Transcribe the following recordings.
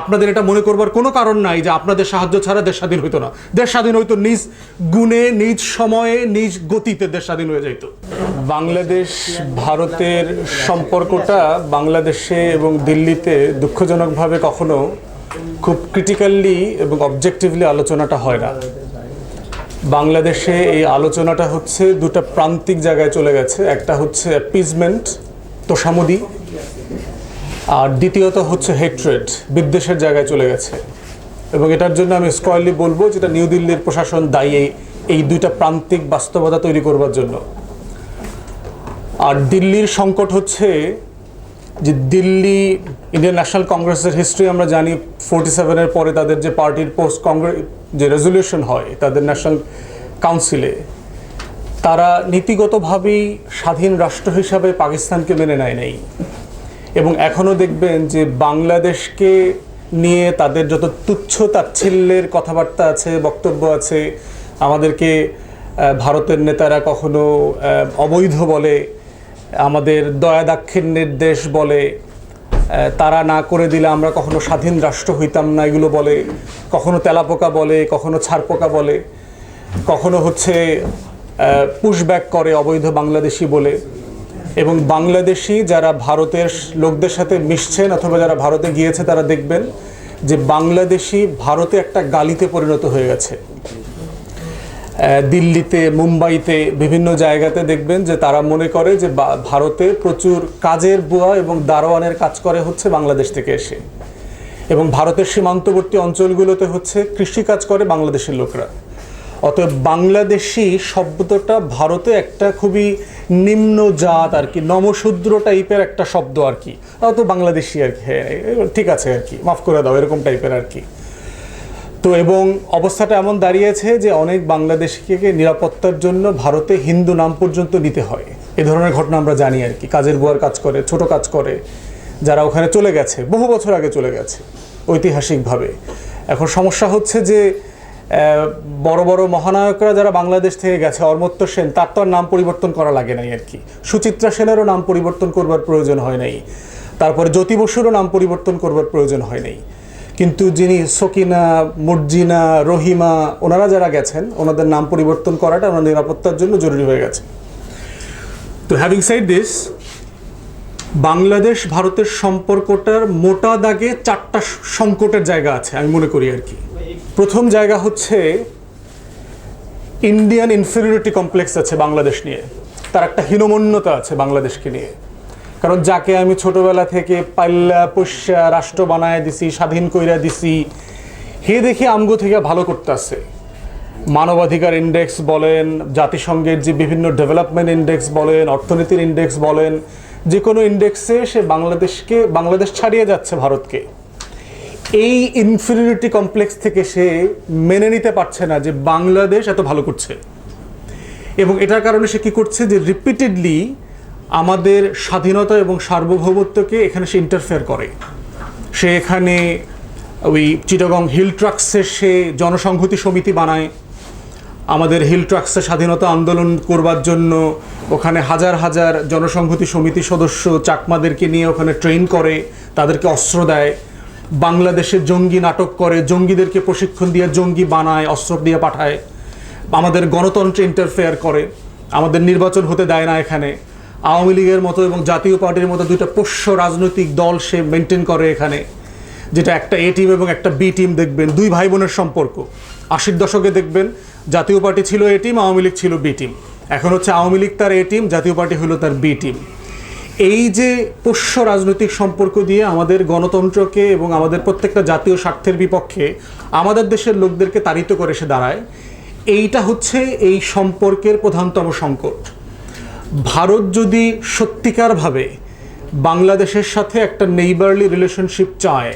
আপনাদের এটা মনে করবার কোনো কারণ নাই যে আপনাদের সাহায্য ছাড়া দেশ স্বাধীন হইতো না। দেশ স্বাধীন হইতো নিজ গুণে, নিজ সময়ে, নিজ গতিতে দেশ স্বাধীন হয়ে যাইতো। বাংলাদেশ, ভারতের সম্পর্কটা বাংলাদেশে এবং দিল্লিতে দুঃখজনকভাবে কখনো খুব ক্রিটিক্যালি এবং অবজেক্টিভলি আলোচনাটা হয় না। বাংলাদেশে এই আলোচনাটা হচ্ছে দুটো প্রান্তিক জায়গায় চলে গেছে। একটা হচ্ছে অ্যাপিজমেন্ট তোষামদি আর দ্বিতীয়ত হচ্ছে হেট্রেড বিদ্বেষের জায়গায় চলে গেছে। এবং এটার জন্য আমি স্কয়ারলি বলব যেটা নিউ দিল্লির প্রশাসন দায়ী এই- দুইটা প্রান্তিক বাস্তবতা তৈরি করবার জন্য। আর দিল্লির সংকট হচ্ছে যে দিল্লি ইন্ডিয়ান ন্যাশনাল কংগ্রেসের হিস্ট্রি আমরা জানি ফোর্টি সেভেনের পরে তাদের যে পার্টির পোস্ট কংগ্রেস যে রেজলিউশন হয় তাদের ন্যাশনাল কাউন্সিলে তারা নীতিগতভাবেই স্বাধীন রাষ্ট্র হিসাবে পাকিস্তানকে মেনে নেয় নেই। এবং এখনও দেখবেন যে বাংলাদেশকে নিয়ে তাদের যত তুচ্ছ তাচ্ছিল্যের কথাবার্তা আছে, বক্তব্য আছে, আমাদেরকে ভারতের নেতারা কখনো অবৈধ বলে, আমাদের দয়া দাক্ষিণ্যের দেশ বলে তারা না করে দিলে আমরা কখনো স্বাধীন রাষ্ট্র হইতাম না এগুলো বলে, কখনো তেলাপোকা বলে, কখনো ছারপোকা বলে, কখনো হচ্ছে পুশব্যাক করে অবৈধ বাংলাদেশি বলে। এবং বাংলাদেশি যারা ভারতের লোকদের সাথে মিশছেন অথবা যারা ভারতে গিয়েছে, তারা দেখবেন যে বাংলাদেশি ভারতে একটা গালিতে পরিণত হয়ে গেছে। দিল্লিতে, মুম্বাইতে, বিভিন্ন জায়গাতে দেখবেন যে তারা মনে করে যে ভারতে প্রচুর কাজের বুয়া এবং দারোয়ানের কাজ করে হচ্ছে বাংলাদেশ থেকে এসে। এবং ভারতের সীমান্তবর্তী অঞ্চলগুলোতে হচ্ছে কৃষিকাজ করে বাংলাদেশের লোকরা। অতএব বাংলাদেশি শব্দটা ভারতে একটা খুবই নিম্ন জাত আর কি, নমশূদ্র টাইপের একটা শব্দ আর কি। অত বাংলাদেশি আর কি হ্যাঁ ঠিক আছে আর কি, মাফ করে দাও, এরকম টাইপের আর কি। তো এবং অবস্থাটা এমন দাঁড়িয়েছে যে অনেক বাংলাদেশিকে নিরাপত্তার জন্য ভারতে হিন্দু নাম পর্যন্ত নিতে হয়। এ ধরনের ঘটনা আমরা জানি আর কি, কাজের বুয়ার কাজ করে, ছোট কাজ করে, যারা ওখানে চলে গেছে, বহু বছর আগে চলে গেছে, ঐতিহাসিকভাবে। এখন সমস্যা হচ্ছে যে বড় বড় মহানায়করা যারা বাংলাদেশ থেকে গেছে অর্মত্য সেন, তার তো আর নাম পরিবর্তন করা লাগে নাই আর কি। সুচিত্রা সেনেরও নাম পরিবর্তন করবার প্রয়োজন হয় নাই। তারপরে জ্যোতি বসুরও নাম পরিবর্তন করবার প্রয়োজন হয় নাই। কিন্তু যিনি সকিনা, মুরজিনা, রহিমা, ওনারা যারা গেছেন, ওনাদের নাম পরিবর্তন করাটা ওনার নিরাপত্তার জন্য জরুরি হয়ে গেছে। তো হ্যাভিং সাইড দিস বাংলাদেশ ভারতের সম্পর্কটার মোটা দাগে চারটা সংকটের জায়গা আছে, আমি মনে করি আর কি। প্রথম জায়গা হচ্ছে ইন্ডিয়ান ইনফেরিয়রিটি কমপ্লেক্স আছে বাংলাদেশ নিয়ে। তার একটা হীনমন্যতা আছে বাংলাদেশকে নিয়ে। কারণ যাকে আমি ছোটবেলা থেকে পাল্লা, পুষ্যা, রাষ্ট্র বানায় দিছি, স্বাধীন কইরা দিছি, হে দেখে আমগো থেকে ভালো করতেছে। মানবাধিকার ইন্ডেক্স বলেন, জাতিসংঘের যে বিভিন্ন ডেভেলপমেন্ট ইন্ডেক্স বলেন, অর্থনীতির ইন্ডেক্স বলেন যে কোনো ইন্ডেক্সে সে বাংলাদেশকে, বাংলাদেশ ছাড়িয়ে যাচ্ছে ভারতকে। এই ইনফিরিয়রিটি কমপ্লেক্স থেকে সে মেনে নিতে পারছে না যে বাংলাদেশ এত ভালো করছে। এবং এটার কারণে সে কি করছে যে রিপিটেডলি আমাদের স্বাধীনতা এবং সার্বভৌমত্বকে এখানে সে ইন্টারফেয়ার করে। সে এখানে ওই চিটাগং হিল ট্রাক্সের সে জনসংহতি সমিতি বানায়। আমাদের হিল ট্রাক্সে স্বাধীনতা আন্দোলন করবার জন্য ওখানে হাজার হাজার জনসংহতি সমিতি সদস্য চাকমাদেরকে নিয়ে ওখানে ট্রেন করে, তাদেরকে অস্ত্র দেয়। বাংলাদেশে জঙ্গি নাটক করে, জঙ্গিদেরকে প্রশিক্ষণ দিয়ে জঙ্গি বানায়, অস্ত্র দিয়ে পাঠায়। আমাদের গণতন্ত্রে ইন্টারফেয়ার করে। আমাদের নির্বাচন হতে দেয় না এখানে। আওয়ামী লীগের মতো এবং জাতীয় পার্টির মতো দুইটা পোষ্য রাজনৈতিক দল সে মেনটেন করে এখানে। যেটা একটা এ টিম এবং একটা বি টিম দেখবেন। দুই ভাই বোনের সম্পর্ক। আশির দশকে দেখবেন, জাতীয় পার্টি ছিল এ টিম আওয়ামী লীগ ছিল বি টিম এখন হচ্ছে আওয়ামী লীগ তার এ টিম জাতীয় পার্টি হলো তার বি টিম এই যে পোষ্য রাজনৈতিক সম্পর্ক দিয়ে আমাদের গণতন্ত্রকে এবং আমাদের প্রত্যেকটা জাতীয় স্বার্থের বিপক্ষে আমাদের দেশের লোকদেরকে তাড়িত করে সে দাঁড়ায়, এইটা হচ্ছে এই সম্পর্কের প্রধানতম সংকট। ভারত যদি সত্যিকারভাবে বাংলাদেশের সাথে একটা নেইবারলি রিলেশনশিপ চায়,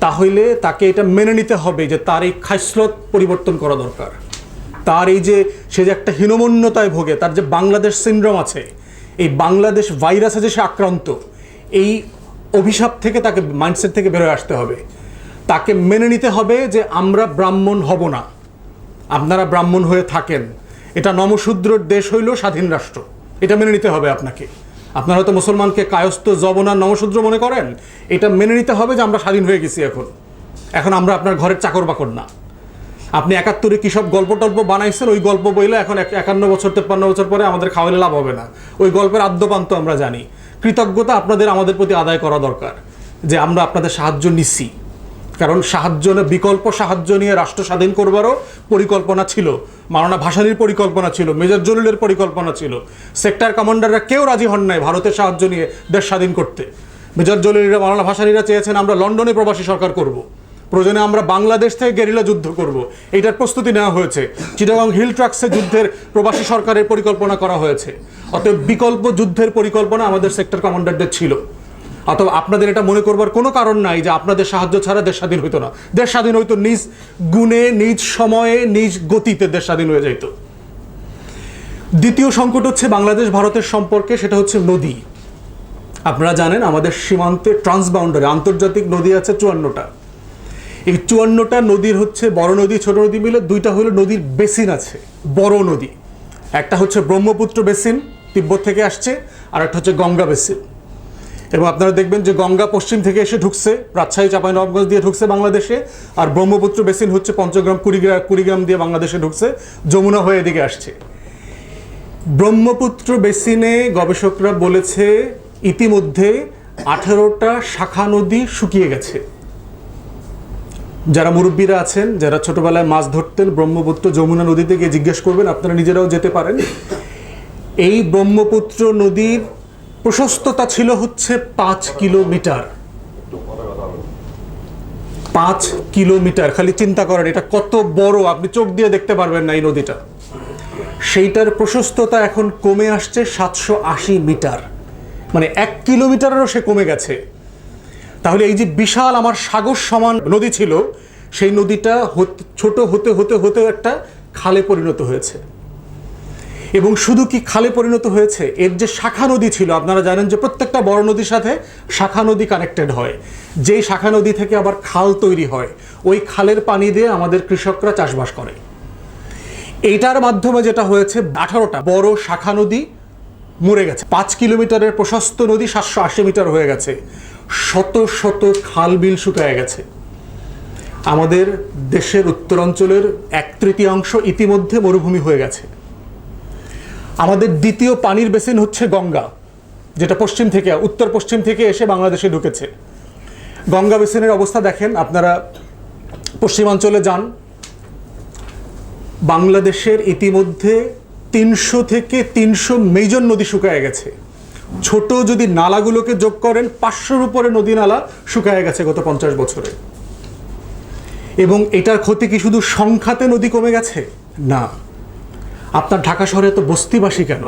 তাহলে তাকে এটা মেনে নিতে হবে যে তার এই খাইসলত পরিবর্তন করা দরকার। তার এই যে, সে যে একটা হীনমন্যতায় ভোগে, তার যে বাংলাদেশ সিন্ড্রোম আছে এই বাংলাদেশ ভাইরাসে যে সে আক্রান্ত, এই অভিশাপ থেকে তাকে মাইন্ডসেট থেকে বেরোয় আসতে হবে। তাকে মেনে নিতে হবে যে আমরা ব্রাহ্মণ হব না। আপনারা ব্রাহ্মণ হয়ে থাকেন। এটা নমশূদ্রর দেশ হইল স্বাধীন রাষ্ট্র। এটা মেনে নিতে হবে আপনাকে। আপনারা তো মুসলমানকে কায়স্থ জবনা নমশূদ্র মনে করেন। এটা মেনে নিতে হবে যে আমরা স্বাধীন হয়ে গেছি এখন। এখন আমরা আপনার ঘরের চাকর বাকর না। আপনি একাত্তরে কী সব গল্প টল্প বানাইছেন? ওই গল্প বইলে এখন এক- একান্ন বছর, তেপ্পান্ন বছর পরে আমাদের খাওয়ালে লাভ হবে না। ওই গল্পের আদ্যপান্ত আমরা জানি। কৃতজ্ঞতা আপনাদের আমাদের প্রতি আদায় করা দরকার, যে আমরা আপনাদের সাহায্য নিচ্ছি। কারণ সাহায্য বিকল্প সাহায্য নিয়ে রাষ্ট্র স্বাধীন করবারও পরিকল্পনা ছিল। মাওলানা ভাসানির পরিকল্পনা ছিল, মেজর জলিলের পরিকল্পনা ছিল। সেক্টর কমান্ডাররা কেউ রাজি হন নাই ভারতের সাহায্য নিয়ে দেশ স্বাধীন করতে। মেজর জলিলরা মাওলানা ভাসানিরা চেয়েছেন, আমরা লন্ডনে প্রবাসী সরকার করব। প্রয়োজনে আমরা বাংলাদেশ থেকে গেরিলা যুদ্ধ করব। এইটার প্রস্তুতি নেওয়া হয়েছে। চিটাগং হিল ট্রাক্সে যুদ্ধের প্রবাসী সরকারের পরিকল্পনা করা হয়েছে। অতএব বিকল্প যুদ্ধের পরিকল্পনা আমাদের সেক্টর কমান্ডারদের ছিল। অথবা আপনাদের এটা মনে করবার কোনো কারণ নাই যে আপনাদের সাহায্য ছাড়া দেশ স্বাধীন হইতো না। দেশ স্বাধীন হইতো নিজ গুণে, নিজ সময়ে, নিজ গতিতে দেশ স্বাধীন হয়ে যাইত। দ্বিতীয় সংকট হচ্ছে বাংলাদেশ ভারতের সম্পর্কে, সেটা হচ্ছে নদী। আপনারা জানেন আমাদের সীমান্তে ট্রান্সবাউন্ডারি আন্তর্জাতিক নদী আছে চুয়ান্নটা। এই চুয়ান্নটা নদীর হচ্ছে বড় নদী, ছোট নদী মিলে দুইটা হলো নদীর বেসিন আছে, বড় নদী। একটা হচ্ছে ব্রহ্মপুত্র বেসিন তিব্বত থেকে আসছে আর একটা হচ্ছে গঙ্গা বেসিন। এবং আপনারা দেখবেন যে গঙ্গা পশ্চিম থেকে এসে ঢুকছে, রাজশাহী, চাঁপাইনবাবগঞ্জ দিয়ে ঢুকছে বাংলাদেশে, আর ব্রহ্মপুত্র বেসিন হচ্ছে পঞ্চগ্রাম কুড়িগ্রাম কুড়িগ্রাম দিয়ে বাংলাদেশে ঢুকছে, যমুনা হয়ে এদিকে আসছে। ব্রহ্মপুত্র বেসিনে গবেষকরা বলেছে, ইতিমধ্যে আঠেরোটা শাখা নদী শুকিয়ে গেছে। যারা মুরব্বীরা আছেন, যারা ছোটবেলায় মাছ ধরতেন, ব্রহ্মপুত্র যমুনা নদীতে গিয়ে জিজ্ঞেস করবেন, আপনারা নিজেরাও যেতে পারেন। এই ব্রহ্মপুত্র নদীর প্রশস্ততা ছিল হচ্ছে পাঁচ কিলোমিটার। পাঁচ কিলোমিটার, খালি চিন্তা করেন, এটা কত বড়, আপনি চোখ দিয়ে দেখতে পারবেন না এই নদীটা। সেইটার প্রশস্ততা এখন কমে আসছে সাতশো আশি মিটার। মানে এক কিলোমিটারেরও সে কমে গেছে। তাহলে এই যে বিশাল আমার সাগর সমান নদী ছিল, সেই নদীটা ছোট হতে হতে হতে একটা খালে পরিণত হয়েছে। এবং শুধু কি খালে পরিণত হয়েছে? এর যে শাখা নদী ছিল, আপনারা জানেন যে প্রত্যেকটা বড় নদীর সাথে শাখা নদী কানেক্টেড হয়। যেই শাখা নদী থেকে আবার খাল তৈরি হয়, ওই খালের পানি দিয়ে আমাদের কৃষকরা চাষবাস করে। এইটার মাধ্যমে যেটা হয়েছে, আঠারোটা বড় শাখা নদী মরে গেছে। পাঁচ কিলোমিটারের প্রশস্ত নদী সাতশো আশি মিটার হয়ে গেছে। শত শত খাল বিল শুকায় গেছে। আমাদের দেশের উত্তরাঞ্চলের এক তৃতীয়াংশ ইতিমধ্যে মরুভূমি হয়ে গেছে। আমাদের দ্বিতীয় পানির বেসিন হচ্ছে গঙ্গা, যেটা পশ্চিম থেকে, উত্তর পশ্চিম থেকে এসে বাংলাদেশে ঢুকেছে। গঙ্গা বেসিনের অবস্থা দেখেন, আপনারা পশ্চিমাঞ্চলে যান। বাংলাদেশের ইতিমধ্যে তিনশো থেকে তিনশো মেজর নদী শুকায় গেছে। ছোট যদি নালাগুলোকে যোগ করেন, পাঁচশোর উপরে নদী নালা শুকায় গেছে গত পঞ্চাশ বছরে। এবং এটার ক্ষতি কি শুধু সংখ্যাতে নদী কমে গেছে? না। আপনার ঢাকা শহরে এত বস্তিবাসী কেন?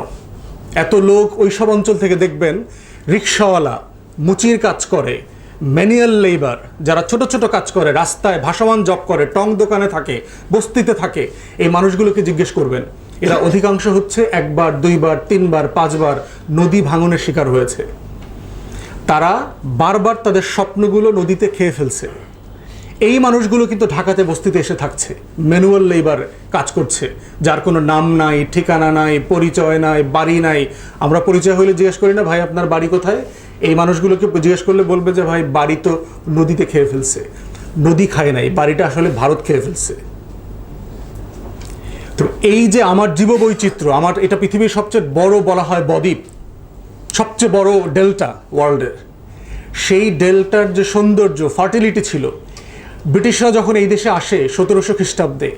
এত লোক ওইসব অঞ্চল থেকে দেখবেন, রিক্সাওয়ালা মুচির কাজ করে, ম্যানুয়াল লেবার, যারা ছোট ছোট কাজ করে, রাস্তায় ভাসমান জব করে, টং দোকানে থাকে, বস্তিতে থাকে, এই মানুষগুলোকে জিজ্ঞেস করবেন এরা অধিকাংশ হচ্ছে একবার, দুইবার, তিনবার, পাঁচবার নদী ভাঙনের শিকার হয়েছে। তারা বারবার তাদের স্বপ্নগুলো নদীতে খেয়ে ফেলছে। এই মানুষগুলো কিন্তু ঢাকাতে বস্তিতে এসে থাকছে। ম্যানুয়াল লেবার কাজ করছে, যার কোনো নাম নাই, ঠিকানা নাই, পরিচয় নাই, বাড়ি নাই। আমরা পরিচয় হলে জিজ্ঞেস করি, না ভাই, আপনার বাড়ি কোথায়? এই মানুষগুলোকে জিজ্ঞেস করলে বলবে যে, ভাই, বাড়ি তো নদীতে খেয়ে ফেলছে। নদী খায় নাই, বাড়িটা আসলে ভারত খেয়ে ফেলছে। তো এই যে আমার জীববৈচিত্র্য, আমার এটা পৃথিবীর সবচেয়ে বড় বলা হয় বদ্বীপ, সবচেয়ে বড় ডেল্টা ওয়ার্ল্ডের। সেই ডেল্টার যে সৌন্দর্য, ফার্টিলিটি ছিল, ব্রিটিশরা যখন এই দেশে আসে সতেরোশো খ্রিস্টাব্দে,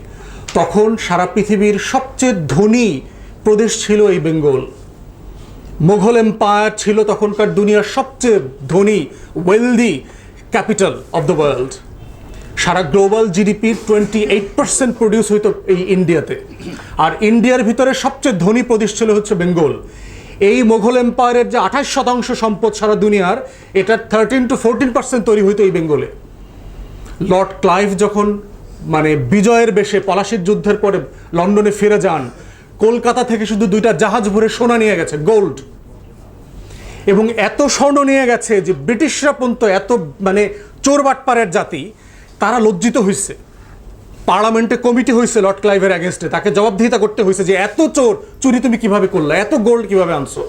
তখন সারা পৃথিবীর সবচেয়ে ধনী প্রদেশ ছিল এই বেঙ্গল। মোঘল এম্পায়ার ছিল তখনকার দুনিয়ার সবচেয়ে ধনী wealthy capital of the world Sara global জিডিপির টোয়েন্টি এইট পার্সেন্ট প্রডিউস হইতো এই ইন্ডিয়াতে। আর ইন্ডিয়ার ভিতরে সবচেয়ে ধনী প্রদেশ ছিল হচ্ছে বেঙ্গল। এই মোঘল এম্পায়ারের যে আঠাশ শতাংশ সম্পদ সারা দুনিয়ার এটা থার্টিন টু ফোরটিন পার্সেন্ট তৈরি হইতো এই বেঙ্গলে। লর্ড ক্লাইভ যখন মানে বিজয়ের বেশে পলাশির যুদ্ধের পরে লন্ডনে ফিরে যান, কলকাতা থেকে শুধু দুইটা জাহাজ ভরে সোনা নিয়ে গেছে, গোল্ড। এবং এত স্বর্ণ নিয়ে গেছে যে ব্রিটিশরা পর্যন্ত এত মানে চোরবাটপাড়ের জাতি তারা লজ্জিত হয়েছে পার্লামেন্টে কমিটি হয়েছে লর্ড ক্লাইভের অ্যাগেনস্টে তাকে জবাবদিহিতা করতে হয়েছে যে এত চোর চুরি তুমি কীভাবে করলে? এত গোল্ড কীভাবে আনছো?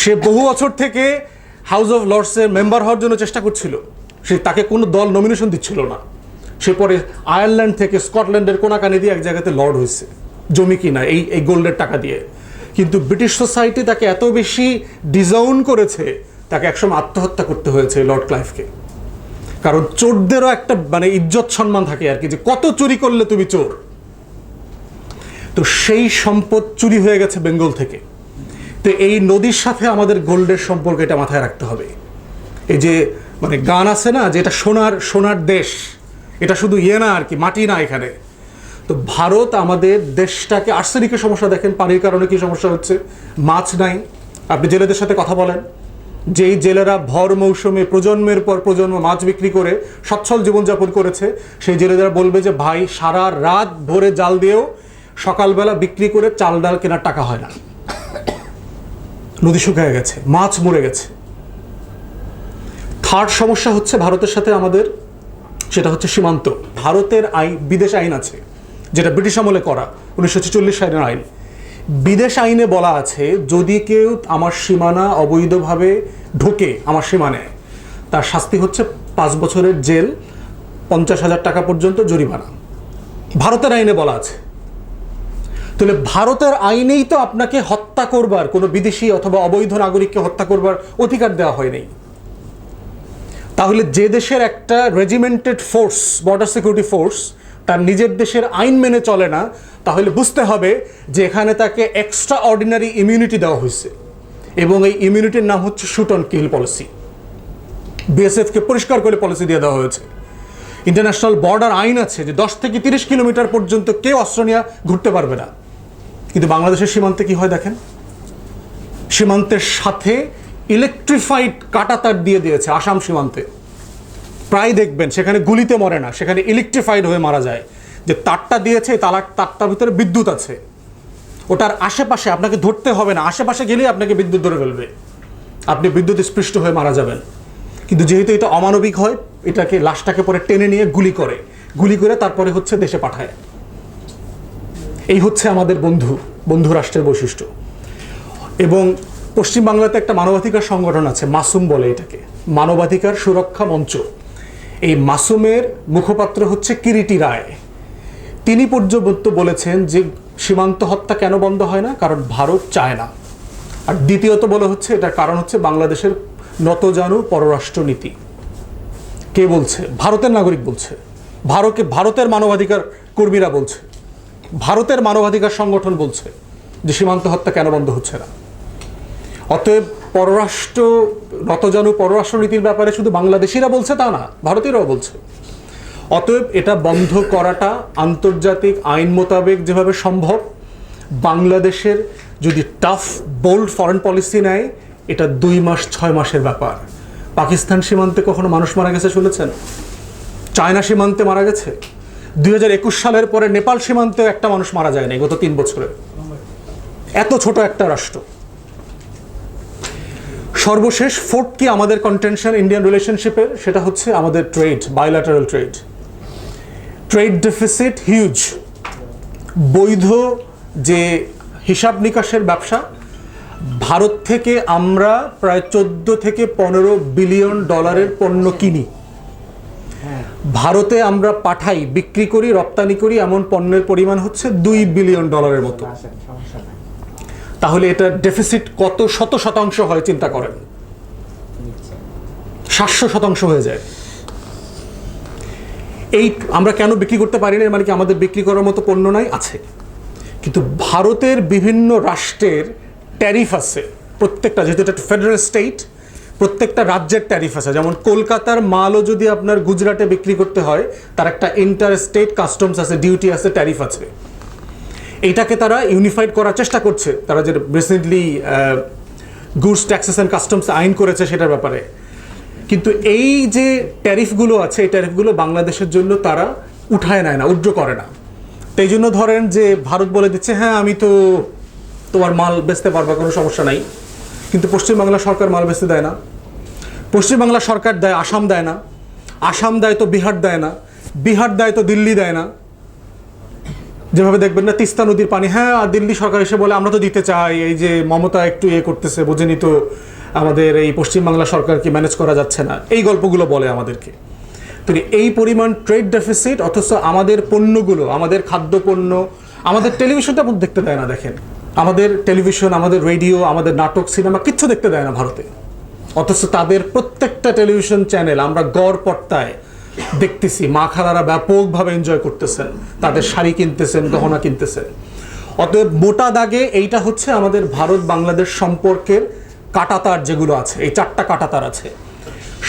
সে বহু বছর থেকে হাউস অফ লর্ডসের মেম্বার হওয়ার জন্য চেষ্টা করছিল। সে তাকে কোনো দল নমিনেশন দিচ্ছিল না। সে পরে আয়ারল্যান্ড থেকে স্কটল্যান্ডের কোনাকানি দিয়ে এক জায়গাতে লর্ড হয়েছে জমি কিনা, এই এই গোল্ডের টাকা দিয়ে। কিন্তু ব্রিটিশ সোসাইটি তাকে এত বেশি ডিজাউন করেছে, তাকে একসময় আত্মহত্যা করতে হয়েছে লর্ড ক্লাইভকে। কারণ চোরদেরও একটা মানে ইজ্জত সম্মান থাকে আর কি, যে কত চুরি করলে তুমি চোর। তো সেই সম্পদ চুরি হয়ে গেছে বেঙ্গল থেকে। তো এই নদীর সাথে আমাদের গোল্ডের সম্পর্ক এটা মাথায় রাখতে হবে। এই যে মানে গান আছে না, যে এটা সোনার সোনার দেশ, এটা শুধু ইয়ে না আর কি, মাটি না এখানে। তো ভারত আমাদের দেশটাকে আর্সেনিকের সমস্যা দেখেন, পানির কারণে কি সমস্যা হচ্ছে? মাছ নাই। আপনি জেলেদের সাথে কথা বলেন। যেই জেলেরা ভর মৌসুমে প্রজন্মের পর প্রজন্ম মাছ বিক্রি করে সচ্ছল জীবনযাপন করেছে, সেই জেলেরা বলবে যে, ভাই, সারা রাত ভোরে জাল দিয়েও সকালবেলা বিক্রি করে চাল ডাল কেনার টাকা হয় না। নদী শুকিয়ে গেছে, মাছ মরে গেছে। থার্ড সমস্যা হচ্ছে ভারতের সাথে আমাদের, সেটা হচ্ছে সীমান্ত। ভারতের আইন, বিদেশ আইন আছে, যেটা ব্রিটিশ আমলে করা, উনিশশো ছেচল্লিশ সালের আইন। বিদেশ আইনে বলা আছে, যদি কেউ আমার সীমানা অবৈধভাবে ঢোকে আমার সীমানায়, তার শাস্তি হচ্ছে পাঁচ বছরের জেল, পঞ্চাশ হাজার টাকা পর্যন্ত জরিমানা। ভারতের আইনে বলা আছে। তাহলে ভারতের আইনেই তো আপনাকে হত্যা করবার, কোনো বিদেশি অথবা অবৈধ নাগরিককে হত্যা করবার অধিকার দেওয়া হয়নি তাহলে যে দেশের একটা regimented force border security force তার নিজের দেশের আইন মেনে চলে না, তাহলে বুঝতে হবে যে এখানে তাকে এক্সট্রা অর্ডিনারি ইমিউনিটি দেওয়া হয়েছে। এবং এই ইমিউনিটির নাম হচ্ছে শুট অন কিল পলিসি বিএসএফকে পরিষ্কার করে পলিসি দিয়ে দেওয়া হয়েছে। ইন্টারন্যাশনাল বর্ডার আইন আছে যে দশ থেকে তিরিশ কিলোমিটার পর্যন্ত কেউ অস্ত্র নিয়ে ঘুরতে পারবে না। কিন্তু বাংলাদেশের সীমান্তে কি হয় দেখেন? সীমান্তের সাথে ইলেকট্রিফাইড কাটাতার দিয়ে দিয়েছে আসাম সীমান্তে। প্রায় দেখবেন, সেখানে গুলিতে মরে না, সেখানে ইলেকট্রিফাইড হয়ে মারা যায়। যে তারটা দিয়েছে তালার তারটার ভিতরে বিদ্যুৎ আছে। ওটার আশেপাশে আপনাকে ধরতে হবে না, আশেপাশে গেলেই আপনাকে বিদ্যুৎ ধরে ফেলবে। আপনি বিদ্যুৎ স্পৃষ্ট হয়ে মারা যাবেন। কিন্তু যেহেতু এটা অমানবিক হয়, এটাকে, লাশটাকে পরে টেনে নিয়ে গুলি করে। গুলি করে তারপরে হচ্ছে দেশে পাঠায়। এই হচ্ছে আমাদের বন্ধু বন্ধু রাষ্ট্রের বৈশিষ্ট্য। এবং পশ্চিমবাংলাতে একটা মানবাধিকার সংগঠন আছে, মাসুম বলে এটাকে। মানবাধিকার সুরক্ষা মঞ্চ। এই মাসুমের মুখপাত্র হচ্ছে কিরিটি রায়। তিনি পর্যন্ত বলেছেন যে সীমান্ত হত্যা কেন বন্ধ হয় না? কারণ ভারত চায় না। আর দ্বিতীয়ত বলে হচ্ছে, এটার কারণ হচ্ছে বাংলাদেশের নতজানু পররাষ্ট্র নীতি কে বলছে? ভারতের নাগরিক বলছে। ভারতকে ভারতের মানবাধিকার কর্মীরা বলছে। ভারতের মানবাধিকার সংগঠন বলছে যে সীমান্ত হত্যা কেন বন্ধ হচ্ছে না? অতএব পররাষ্ট্র নতজানু পররাষ্ট্র নীতির ব্যাপারে শুধু বাংলাদেশিরা বলছে তা না, ভারতীয়রাও বলছে। অতএব এটা বন্ধ করাটা আন্তর্জাতিক আইন মোতাবেক যেভাবে সম্ভব, বাংলাদেশের যদি টাফ বোল্ড ফরেন পলিসি নেয়, এটা দুই মাস, ছয় মাসের ব্যাপার। পাকিস্তান সীমান্তে কখনো মানুষ মারা গেছে শুনেছেন? চায়না সীমান্তে মারা গেছে? দুই হাজার একুশ সালের পরে নেপাল সীমান্তেও একটা মানুষ মারা যায়নি গত তিন বছরে। এত ছোট একটা রাষ্ট্র। সর্বশেষ ফোর্থ কি আমাদের কন্টেনশন ইন্ডিয়ান রিলেশনশিপের সেটা হচ্ছে আমাদের trade bilateral trade trade deficit huge বৈধ যে হিসাব নিকাশের ব্যবসা, ভারত থেকে আমরা প্রায় চোদ্দ থেকে পনেরো বিলিয়ন ডলারের পণ্য কিনি। ভারতে আমরা পাঠাই, বিক্রি করি, রপ্তানি করি, এমন পণ্যের পরিমাণ হচ্ছে দুই বিলিয়ন ডলারের মতো। নাই। তাহলে এটা ডেফিসিট কত শত শতাংশ হয় চিন্তা করেন। সাতশো শতাংশ হয়ে যায়। এই আমরা কেন বিক্রি করতে পারি না? মানে কি আমাদের বিক্রি করার মতো পণ্য নাই? আছে। কিন্তু ভারতের বিভিন্ন রাষ্ট্রের ট্যারিফ আছে। প্রত্যেকটা, যেহেতু এটা ফেডারেল স্টেট প্রত্যেকটা রাজ্যের ট্যারিফ আছে। যেমন কলকাতার মালও যদি আপনার গুজরাটে বিক্রি করতে হয়, তার একটা ইন্টার স্টেট কাস্টমস আছে ডিউটি আছে ট্যারিফ আছে। এটাকে তারা ইউনিফাইড করার চেষ্টা করছে। তারা যে recently goods taxes and customs আইন করেছে সেটার ব্যাপারে। কিন্তু এই যে ট্যারিফগুলো আছে, এই ট্যারিফগুলো বাংলাদেশের জন্য তারা উঠায় নেয় না, উড্র করে না। তাই জন্য ধরেন যে ভারত বলে দিচ্ছে হ্যাঁ আমি তো তোমার মাল বেচতে পারবা, কোনো সমস্যা নাই। কিন্তু পশ্চিমবাংলা সরকার মাল বেচতে দেয় না। পশ্চিমবাংলা সরকার দেয়, আসাম দেয় না। আসাম দেয় তো বিহার দেয় না। বিহার দেয় তো দিল্লি দেয় না। যেভাবে দেখবেন না, তিস্তা নদীর পানি। হ্যাঁ আর দিল্লি সরকার এসে বলে, আমরা তো দিতে চাই। এই যে মমতা একটু ইয়ে করতেছে, বোঝেনি তো আমাদের এই পশ্চিমবাংলা সরকারকে ম্যানেজ করা যাচ্ছে না। এই গল্পগুলো বলে আমাদেরকে। তো এই পরিমাণ ট্রেড ডেফিসিট অথচ আমাদের পণ্যগুলো, আমাদের খাদ্যপণ্য, আমাদের টেলিভিশনটা দেখতে দেয় না, দেখেন। আমাদের টেলিভিশন আমাদের রেডিও আমাদের নাটক সিনেমা কিচ্ছু দেখতে দেয় না ভারতে। অথচ তাদের প্রত্যেকটা টেলিভিশন চ্যানেল আমরা গড় পর্দায় দেখতেছি, মা খালারা ব্যাপকভাবে এনজয় করতেছেন। তাদের শাড়ি কিনতেছেন, গহনা কিনতেছেন। অতএব মোটা দাগে এইটা হচ্ছে আমাদের ভারত বাংলাদেশ সম্পর্কের কাটাতার যেগুলো আছে, এই চারটা কাটাতার আছে।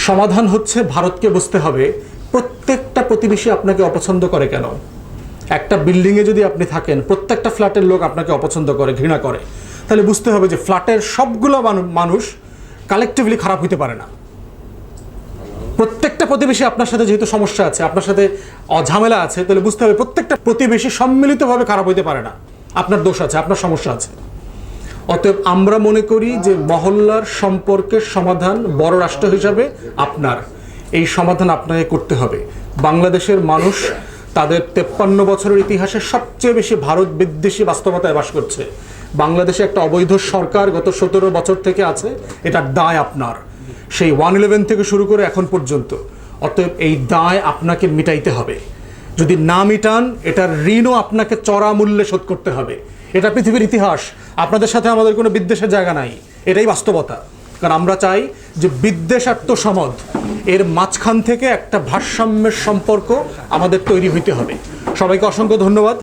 সমাধান হচ্ছে ভারতকে বুঝতে হবে, প্রত্যেকটা প্রতিবেশী আপনাকে অপছন্দ করে কেন? একটা বিল্ডিংয়ে যদি আপনি থাকেন, প্রত্যেকটা ফ্ল্যাটের লোক আপনাকে অপছন্দ করে, ঘৃণা করে। তাহলে বুঝতে হবে যে ফ্ল্যাটের সবগুলো মানুষ কালেকটিভলি খারাপ হইতে পারে না। প্রত্যেকটা প্রতিবেশী আপনার সাথে যেহেতু সমস্যা আছে, আপনার সাথে অঝামেলা আছে, তাহলে বুঝতে হবে প্রত্যেকটা প্রতিবেশী সম্মিলিতভাবে খারাপ হইতে পারে না। আপনার দোষ আছে, আপনার সমস্যা আছে। অতএব আমরা মনে করি যে মহল্লার সম্পর্কের সমাধান বড় রাষ্ট্র হিসাবে আপনার। এই সমাধান আপনাকে করতে হবে। বাংলাদেশের মানুষ তাদের তেপ্পান্ন বছরের ইতিহাসে সবচেয়ে বেশি ভারত বিদ্বেষী বাস্তবতায় বাস করছে। বাংলাদেশে একটা অবৈধ সরকার গত সতেরো বছর থেকে আছে, এটার দায় আপনার। সেই ওয়ান ইলেভেন থেকে শুরু করে এখন পর্যন্ত। অতএব এই দায় আপনাকে মিটাইতে হবে। যদি না মিটান, এটার ঋণও আপনাকে চড়া মূল্যে শোধ করতে হবে। এটা পৃথিবীর ইতিহাস। আপনাদের সাথে আমাদের কোনো বিদ্বেষের জায়গা নাই। এটাই বাস্তবতা। কারণ আমরা চাই যে বিদ্বেষার্থ সমাজ এর মাঝখান থেকে একটা ভারসাম্যের সম্পর্ক আমাদের তৈরি হইতে হবে। সবাইকে অসংখ্য ধন্যবাদ।